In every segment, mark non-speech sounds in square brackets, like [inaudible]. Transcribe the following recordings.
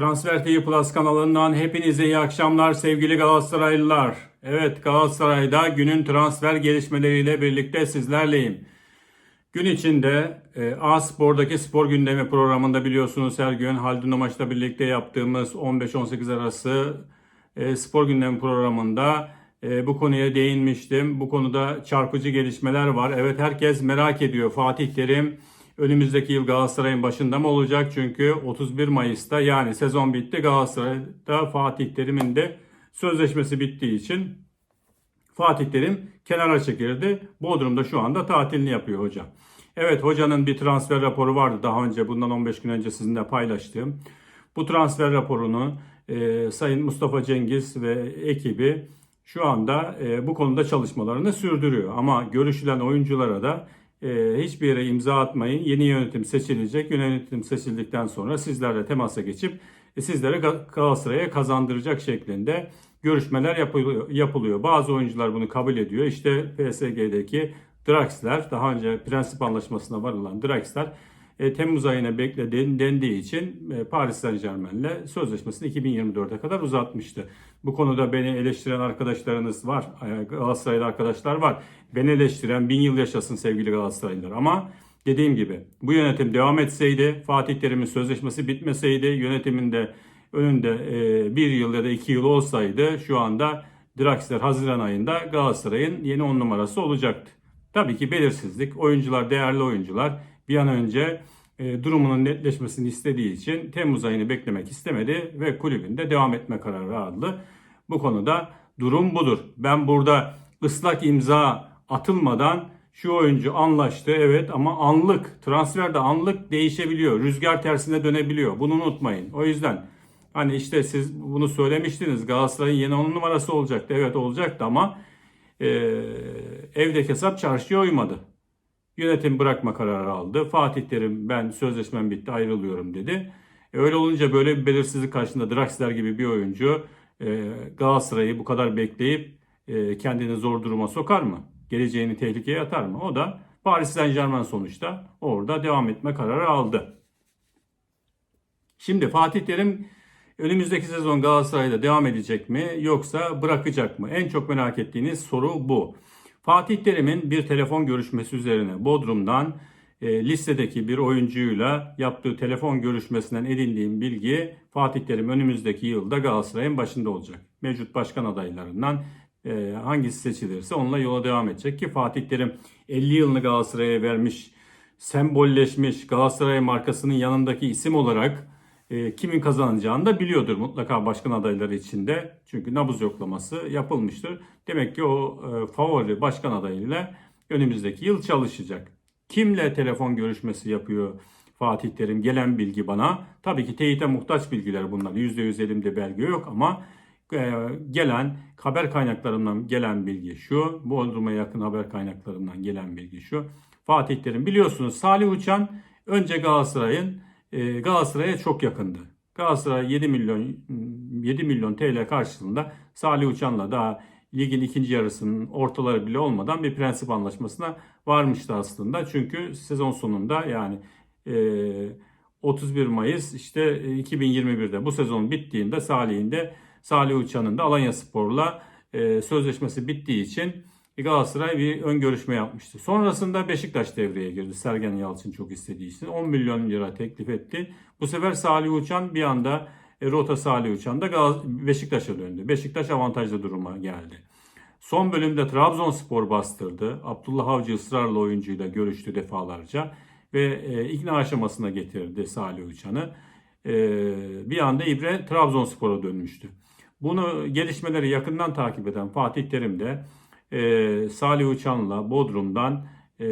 Transfer TV Plus kanalından hepinize iyi akşamlar sevgili Galatasaraylılar. Evet Galatasaray'da günün transfer gelişmeleriyle birlikte sizlerleyim. Gün içinde e, A Spor'daki spor gündemi programında biliyorsunuz her gün Haldun Omaç'la birlikte yaptığımız 15-18 arası e, spor gündemi programında e, bu konuya değinmiştim. Bu konuda çarpıcı gelişmeler var. Evet herkes merak ediyor Fatih Terim önümüzdeki yıl Galatasaray'ın başında mı olacak? Çünkü 31 Mayıs'ta yani sezon bitti Galatasaray'da Fatih Terim'in de sözleşmesi bittiği için Fatih Terim kenara çekildi. Bodrum'da şu anda tatilini yapıyor hoca. Evet hocanın bir transfer raporu vardı daha önce bundan 15 gün önce sizinle paylaştığım. Bu transfer raporunu e, Sayın Mustafa Cengiz ve ekibi şu anda e, bu konuda çalışmalarını sürdürüyor. Ama görüşülen oyunculara da e, hiçbir yere imza atmayın. Yeni yönetim seçilecek. Yönetim seçildikten sonra sizlerle temasa geçip e, sizlere Ga- Galatasaray'a kazandıracak şeklinde görüşmeler yapılıyor, yapılıyor. Bazı oyuncular bunu kabul ediyor. İşte PSG'deki Draxler, daha önce prensip anlaşmasına varılan Draxler e, Temmuz ayına bekle den- dendiği için e, Paris Saint Germain'le sözleşmesini 2024'e kadar uzatmıştı. Bu konuda beni eleştiren arkadaşlarınız var, e, Galatasaraylı arkadaşlar var. Beni eleştiren bin yıl yaşasın sevgili Galatasaraylılar ama dediğim gibi bu yönetim devam etseydi, Fatih Terim'in sözleşmesi bitmeseydi, yönetiminde önünde e, bir yıl ya da iki yıl olsaydı şu anda Draxler Haziran ayında Galatasaray'ın yeni on numarası olacaktı. Tabii ki belirsizlik. Oyuncular değerli oyuncular. Bir an önce e, durumunun netleşmesini istediği için Temmuz ayını beklemek istemedi ve kulübünde devam etme kararı aldı. Bu konuda durum budur. Ben burada ıslak imza atılmadan şu oyuncu anlaştı evet ama anlık transferde anlık değişebiliyor. Rüzgar tersine dönebiliyor. Bunu unutmayın. O yüzden hani işte siz bunu söylemiştiniz. Galatasaray'ın yeni 10 numarası olacaktı. Evet olacaktı ama e, evdeki hesap çarşıya uymadı. Yönetim bırakma kararı aldı. Fatih Terim ben sözleşmem bitti ayrılıyorum dedi. E, öyle olunca böyle bir belirsizlik karşısında Draxler gibi bir oyuncu e, Galatasaray'ı bu kadar bekleyip e, kendini zor duruma sokar mı? Geleceğini tehlikeye atar mı? O da Paris Saint Germain sonuçta orada devam etme kararı aldı. Şimdi Fatih Terim önümüzdeki sezon Galatasaray'da devam edecek mi yoksa bırakacak mı? En çok merak ettiğiniz soru bu. Fatih Terim'in bir telefon görüşmesi üzerine Bodrum'dan e, listedeki bir oyuncuyla yaptığı telefon görüşmesinden edindiğim bilgi Fatih Terim önümüzdeki yılda Galatasaray'ın başında olacak. Mevcut başkan adaylarından e, hangisi seçilirse onunla yola devam edecek ki Fatih Terim 50 yılını Galatasaray'a vermiş, sembolleşmiş Galatasaray markasının yanındaki isim olarak e, kimin kazanacağını da biliyordur mutlaka başkan adayları içinde. Çünkü nabız yoklaması yapılmıştır. Demek ki o e, favori başkan adayıyla önümüzdeki yıl çalışacak. Kimle telefon görüşmesi yapıyor Fatih Terim? Gelen bilgi bana. Tabii ki teyite muhtaç bilgiler bunlar. %100 elimde belge yok ama e, gelen haber kaynaklarından gelen bilgi şu. Bodrum'a yakın haber kaynaklarından gelen bilgi şu. Fatih Terim biliyorsunuz Salih Uçan önce Galatasaray'ın e, Galatasaray'a çok yakındı. Galatasaray 7 milyon 7 milyon TL karşılığında Salih Uçan'la daha ligin ikinci yarısının ortaları bile olmadan bir prensip anlaşmasına varmıştı aslında. Çünkü sezon sonunda yani e, 31 Mayıs işte e, 2021'de bu sezon bittiğinde Salih'in de Salih Uçan'ın da Alanya Spor'la e, sözleşmesi bittiği için Galatasaray bir ön görüşme yapmıştı. Sonrasında Beşiktaş devreye girdi. Sergen Yalçın çok istediği için 10 milyon lira teklif etti. Bu sefer Salih Uçan bir anda e, Rota Salih Uçan da Beşiktaş'a döndü. Beşiktaş avantajlı duruma geldi. Son bölümde Trabzonspor bastırdı. Abdullah Avcı ısrarla oyuncuyla görüştü defalarca ve e, ikna aşamasına getirdi Salih Uçan'ı. E, bir anda İbre Trabzonspor'a dönmüştü. Bunu gelişmeleri yakından takip eden Fatih Terim de e, Salih Uçan'la Bodrum'dan e,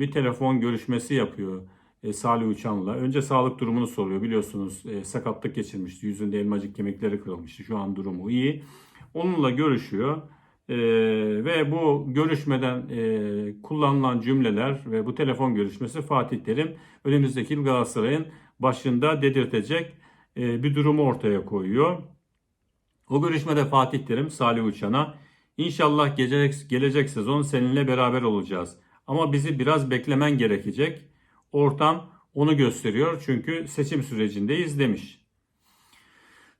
bir telefon görüşmesi yapıyor e, Salih Uçan'la. Önce sağlık durumunu soruyor. Biliyorsunuz e, sakatlık geçirmişti. Yüzünde elmacık kemikleri kırılmıştı. Şu an durumu iyi. Onunla görüşüyor. E, ve bu görüşmeden e, kullanılan cümleler ve bu telefon görüşmesi Fatih Terim önümüzdeki yıl Galatasaray'ın başında dedirtecek e, bir durumu ortaya koyuyor. O görüşmede Fatih Terim Salih Uçan'a İnşallah gelecek, gelecek sezon seninle beraber olacağız. Ama bizi biraz beklemen gerekecek. Ortam onu gösteriyor çünkü seçim sürecindeyiz demiş.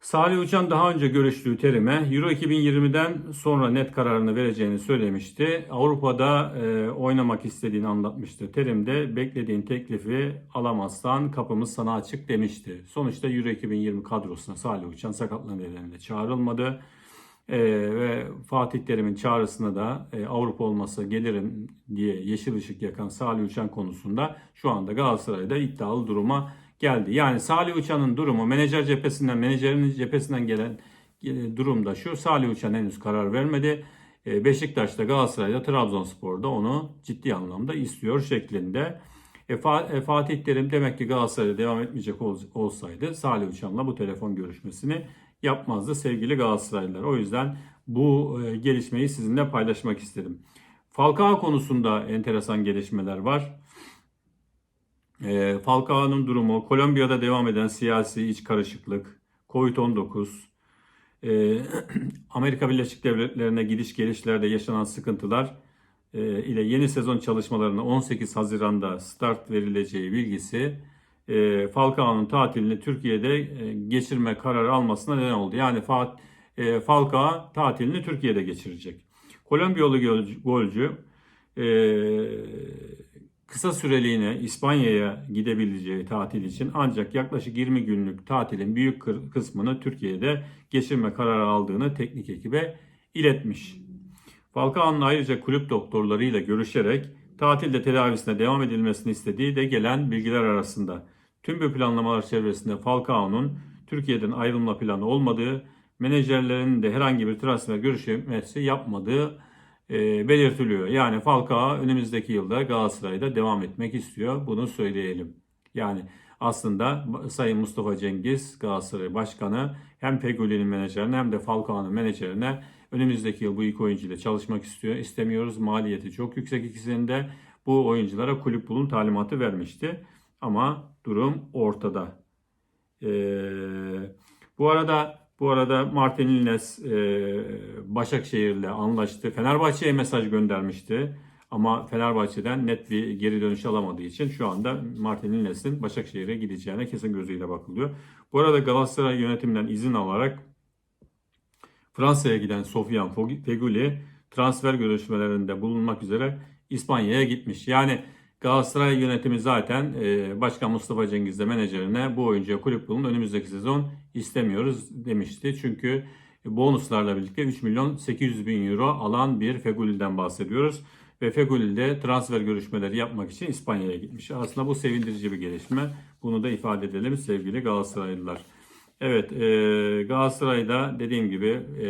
Salih Uçan daha önce görüştüğü terime Euro 2020'den sonra net kararını vereceğini söylemişti. Avrupa'da e, oynamak istediğini anlatmıştı. Terimde beklediğin teklifi alamazsan kapımız sana açık demişti. Sonuçta Euro 2020 kadrosuna Salih Uçan sakatlığı nedeniyle çağrılmadı. E, ve Fatih Terim'in çağrısına da e, Avrupa olmasa gelirim diye yeşil ışık yakan Salih Uçan konusunda şu anda Galatasaray'da iddialı duruma geldi. Yani Salih Uçan'ın durumu menajer cephesinden, menajerin cephesinden gelen e, durumda şu. Salih Uçan henüz karar vermedi. E, Beşiktaş'ta, Galatasaray'da, Trabzonspor'da onu ciddi anlamda istiyor şeklinde. E, e, Fatih Terim demek ki Galatasaray'da devam etmeyecek ol- olsaydı Salih Uçan'la bu telefon görüşmesini yapmazdı sevgili Galatasaraylılar. O yüzden bu e, gelişmeyi sizinle paylaşmak istedim. Falcao konusunda enteresan gelişmeler var. E, Falcao'nun durumu, Kolombiya'da devam eden siyasi iç karışıklık, Covid-19, e, [clears throat] Amerika Birleşik Devletleri'ne gidiş gelişlerde yaşanan sıkıntılar ile yeni sezon çalışmalarına 18 Haziran'da start verileceği bilgisi e, Falcao'nun tatilini Türkiye'de e, geçirme kararı almasına neden oldu. Yani Fat, e, Falcao tatilini Türkiye'de geçirecek. Kolombiyalı golcü, e, kısa süreliğine İspanya'ya gidebileceği tatil için ancak yaklaşık 20 günlük tatilin büyük kısmını Türkiye'de geçirme kararı aldığını teknik ekibe iletmiş. Falcao'nun ayrıca kulüp doktorlarıyla görüşerek tatilde tedavisine devam edilmesini istediği de gelen bilgiler arasında. Tüm bu planlamalar çevresinde Falcao'nun Türkiye'den ayrılma planı olmadığı, menajerlerinin de herhangi bir transfer görüşmesi yapmadığı e, belirtiliyor. Yani Falcao önümüzdeki yılda Galatasaray'da devam etmek istiyor. Bunu söyleyelim. Yani aslında Sayın Mustafa Cengiz Galatasaray Başkanı hem Fegüli'nin menajerine hem de Falcao'nun menajerine önümüzdeki yıl bu iki oyuncuyla çalışmak istiyor. İstemiyoruz. Maliyeti çok yüksek ikisinin. Bu oyunculara kulüp bulun talimatı vermişti. Ama durum ortada. Ee, bu arada bu arada Martin Lines e, Başakşehir'le anlaştı. Fenerbahçe'ye mesaj göndermişti. Ama Fenerbahçe'den net bir geri dönüş alamadığı için şu anda Martin Lines'in Başakşehir'e gideceğine kesin gözüyle bakılıyor. Bu arada Galatasaray yönetiminden izin alarak Fransa'ya giden Sofian Feguli transfer görüşmelerinde bulunmak üzere İspanya'ya gitmiş. Yani Galatasaray yönetimi zaten e, Başkan Mustafa Cengiz'le menajerine bu oyuncuya kulüp bulun önümüzdeki sezon istemiyoruz demişti. Çünkü bonuslarla birlikte 3 milyon 800 bin euro alan bir Feguli'den bahsediyoruz. Ve Feguli de transfer görüşmeleri yapmak için İspanya'ya gitmiş. Aslında bu sevindirici bir gelişme. Bunu da ifade edelim sevgili Galatasaraylılar. Evet e, Galatasaray'da dediğim gibi e,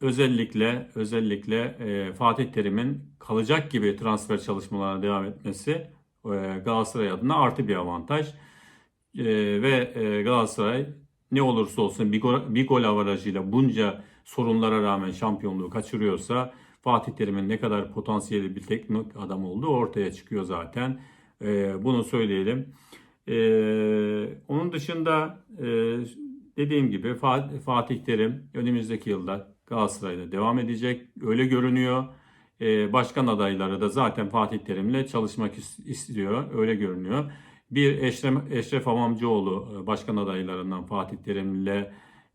özellikle özellikle e, Fatih Terim'in kalacak gibi transfer çalışmalarına devam etmesi e, Galatasaray adına artı bir avantaj. E, ve e, Galatasaray ne olursa olsun bir gol, bir gol avarajıyla bunca sorunlara rağmen şampiyonluğu kaçırıyorsa Fatih Terim'in ne kadar potansiyeli bir teknik adam olduğu ortaya çıkıyor zaten. E, bunu söyleyelim. Ee, onun dışında e, dediğim gibi Fa- Fatih Terim önümüzdeki yılda Galatasaray'da devam edecek. Öyle görünüyor. Ee, başkan adayları da zaten Fatih Terim'le çalışmak is- istiyor. Öyle görünüyor. Bir Eşref, Eşref Amamcıoğlu e, başkan adaylarından Fatih Terim'le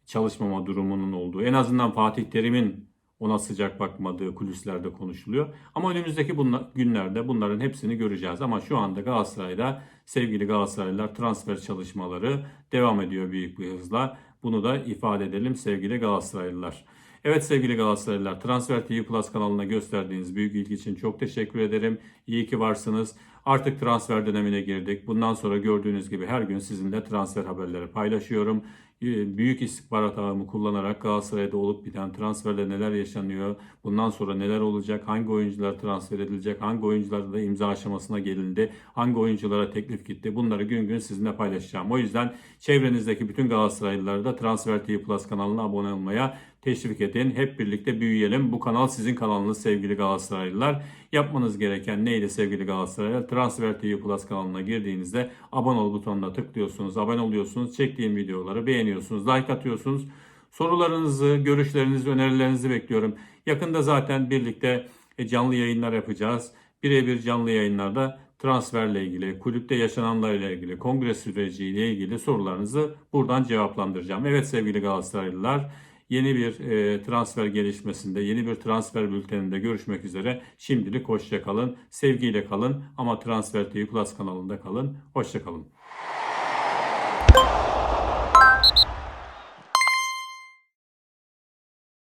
çalışmama durumunun olduğu. En azından Fatih Terim'in ona sıcak bakmadığı kulislerde konuşuluyor. Ama önümüzdeki bunla- günlerde bunların hepsini göreceğiz. Ama şu anda Galatasaray'da sevgili Galatasaraylılar transfer çalışmaları devam ediyor büyük bir hızla. Bunu da ifade edelim sevgili Galatasaraylılar. Evet sevgili Galatasaraylılar Transfer TV Plus kanalına gösterdiğiniz büyük ilgi için çok teşekkür ederim. İyi ki varsınız. Artık transfer dönemine girdik. Bundan sonra gördüğünüz gibi her gün sizinle transfer haberleri paylaşıyorum. Ee, Büyük istihbarat ağımı kullanarak Galatasaray'da olup biten transferde neler yaşanıyor, bundan sonra neler olacak, hangi oyuncular transfer edilecek, hangi oyuncularda imza aşamasına gelindi, hangi oyunculara teklif gitti bunları gün gün sizinle paylaşacağım. O yüzden çevrenizdeki bütün Galatasaraylıları da Transfer TV Plus kanalına abone olmaya teşvik edin. Hep birlikte büyüyelim. Bu kanal sizin kanalınız sevgili Galatasaraylılar. Yapmanız gereken neydi sevgili Galatasaraylılar? Transfer TV Plus kanalına girdiğinizde abone ol butonuna tıklıyorsunuz, abone oluyorsunuz, çektiğim videoları beğeniyorsunuz, like atıyorsunuz. Sorularınızı, görüşlerinizi, önerilerinizi bekliyorum. Yakında zaten birlikte e, canlı yayınlar yapacağız. Birebir canlı yayınlarda transferle ilgili, kulüpte yaşananlarla ilgili, kongre süreciyle ilgili sorularınızı buradan cevaplandıracağım. Evet sevgili Galatasaraylılar, yeni bir e, transfer gelişmesinde, yeni bir transfer bülteninde görüşmek üzere. Şimdilik hoşça kalın, sevgiyle kalın ama Transfer TV Plus kanalında kalın. Hoşça kalın.